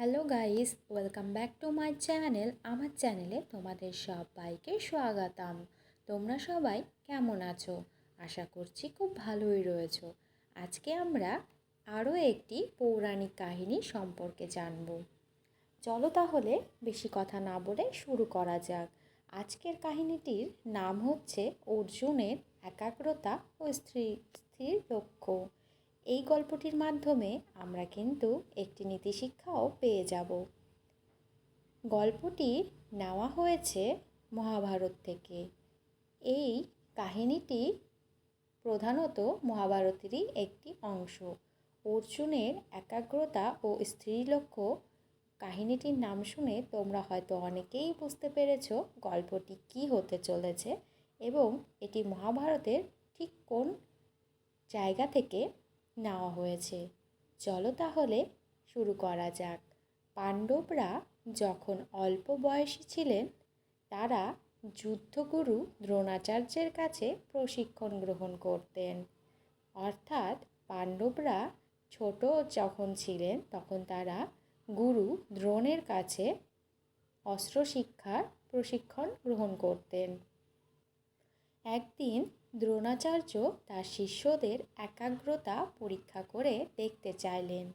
Hello guys welcome back to my channel আমার চ্যানেলে তোমাদের সবাইকে স্বাগতম। তোমরা সবাই কেমন আছো? আশা করছি খুব ভালোই রয়েছো। আজকে আমরা আরও একটি পৌরাণিক কাহিনী সম্পর্কে জানব। চলো তাহলে বেশি কথা না বলে শুরু করা যাক। আজকের কাহিনীটির নাম হচ্ছে অর্জুনের একাগ্রতা ও স্থির স্থির লক্ষ্য। এই গল্পটির মাধ্যমে আমরা কিন্তু একটি নীতিশিক্ষাও পেয়ে যাব। গল্পটি নেওয়া হয়েছে মহাভারত থেকে। এই কাহিনীটি প্রধানত মহাভারতেরই একটি অংশ। অর্জুনের একাগ্রতা ও স্ত্রীলক্ষ্য কাহিনীটির নাম শুনে তোমরা হয়তো অনেকেই বুঝতে পেরেছ গল্পটি কী হতে চলেছে এবং এটি মহাভারতের ঠিক কোন জায়গা থেকে নেওয়া হয়েছে। চলো তাহলে শুরু করা যাক। পাণ্ডবরা যখন অল্প বয়সী ছিলেন, তারা যুদ্ধগুরু দ্রোণাচার্যের কাছে প্রশিক্ষণ গ্রহণ করতেন। অর্থাৎ পাণ্ডবরা ছোট যখন ছিলেন, তখন তারা গুরু দ্রোণের কাছে অস্ত্র শিক্ষার প্রশিক্ষণ গ্রহণ করতেন। একদিন দ্রোণাচার্য তার শিষ্যদের একাগ্রতা পরীক্ষা করে দেখতে চাইলেন।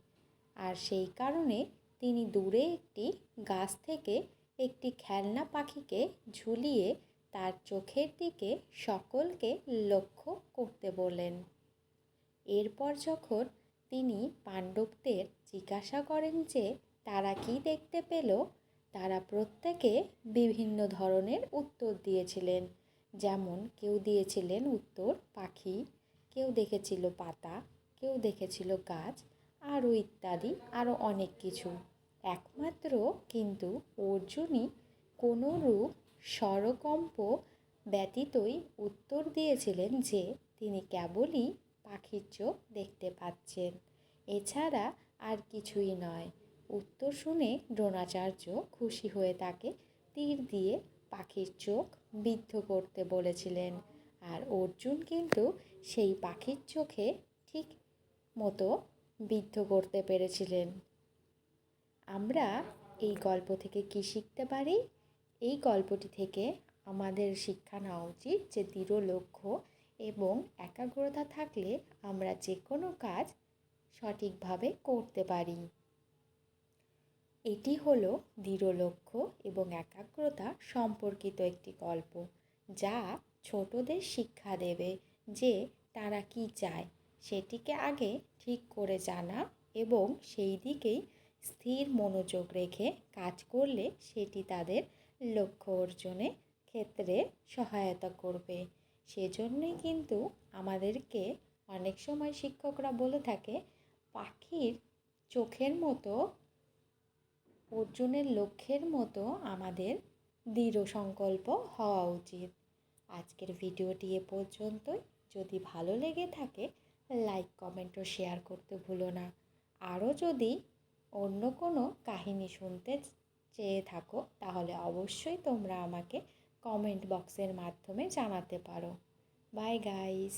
আর সেই কারণে তিনি দূরে একটি গাছ থেকে একটি খেলনা পাখিকে ঝুলিয়ে তার চোখের দিকে সকলকে লক্ষ্য করতে বললেন। এরপর যখন তিনি পাণ্ডবদের জিজ্ঞাসা করেন যে তারা কি দেখতে পেল, তারা প্রত্যেকে বিভিন্ন ধরনের উত্তর দিয়েছিলেন। যেমন কেউ দিয়েছিলেন উত্তর, পাখি, কেউ দেখেছিল পাতা, কেউ দেখেছিল গাছ, আরও ইত্যাদি, আরও অনেক কিছু। একমাত্র কিন্তু অর্জুনই কোনো রূপ স্বরকম্প ব্যতীতই উত্তর দিয়েছিলেন যে তিনি কেবলই পাখির চোখ দেখতে পাচ্ছেন। এছাড়া আর কিছুই নয়। উত্তর শুনে দ্রোণাচার্য খুশি হয়ে তাকে তীর দিয়ে পাখির চোখ বিদ্ধ করতে বলেছিলেন। আর অর্জুন কিন্তু সেই পাখির চোখে ঠিক মতো বিদ্ধ করতে পেরেছিলেন। আমরা এই গল্প থেকে কি শিখতে পারি? এই গল্পটি থেকে আমাদের শিক্ষা নেওয়া উচিত যে দৃঢ় লক্ষ্য এবং একাগ্রতা থাকলে আমরা যে কোনো কাজ সঠিকভাবে করতে পারি। এটি হলো দৃঢ় লক্ষ্য এবং একাগ্রতা সম্পর্কিত একটি গল্প, যা ছোটদের শিক্ষা দেবে যে তারা কি চায়, সেটিকে আগে ঠিক করে জানা এবং সেই দিকেই স্থির মনোযোগ রেখে কাজ করলে সেটি তাদের লক্ষ্য অর্জনে ক্ষেত্রে সহায়তা করবে। সেজন্যই কিন্তু আমাদেরকে অনেক সময় শিক্ষকরা বলে থাকে, পাখির চোখের মতো অর্জুনের লক্ষ্যের মতো আমাদের দৃঢ় সংকল্প হওয়া উচিত। আজকের ভিডিওটি এ পর্যন্তই। যদি ভালো লেগে থাকে, লাইক, কমেন্ট ও শেয়ার করতে ভুলো না। আরও যদি অন্য কোনো কাহিনী শুনতে চেয়ে থাকো, তাহলে অবশ্যই তোমরা আমাকে কমেন্ট বক্সের মাধ্যমে জানাতে পারো। Bye guys.